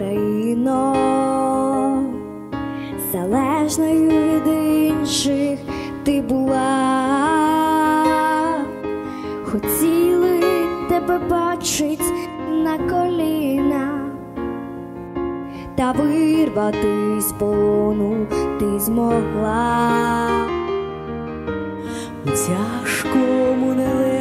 Україно, залежною від інших ти була, хотіли тебе бачить на коліна, та вирвати з полону ти змогла. Тяжкому не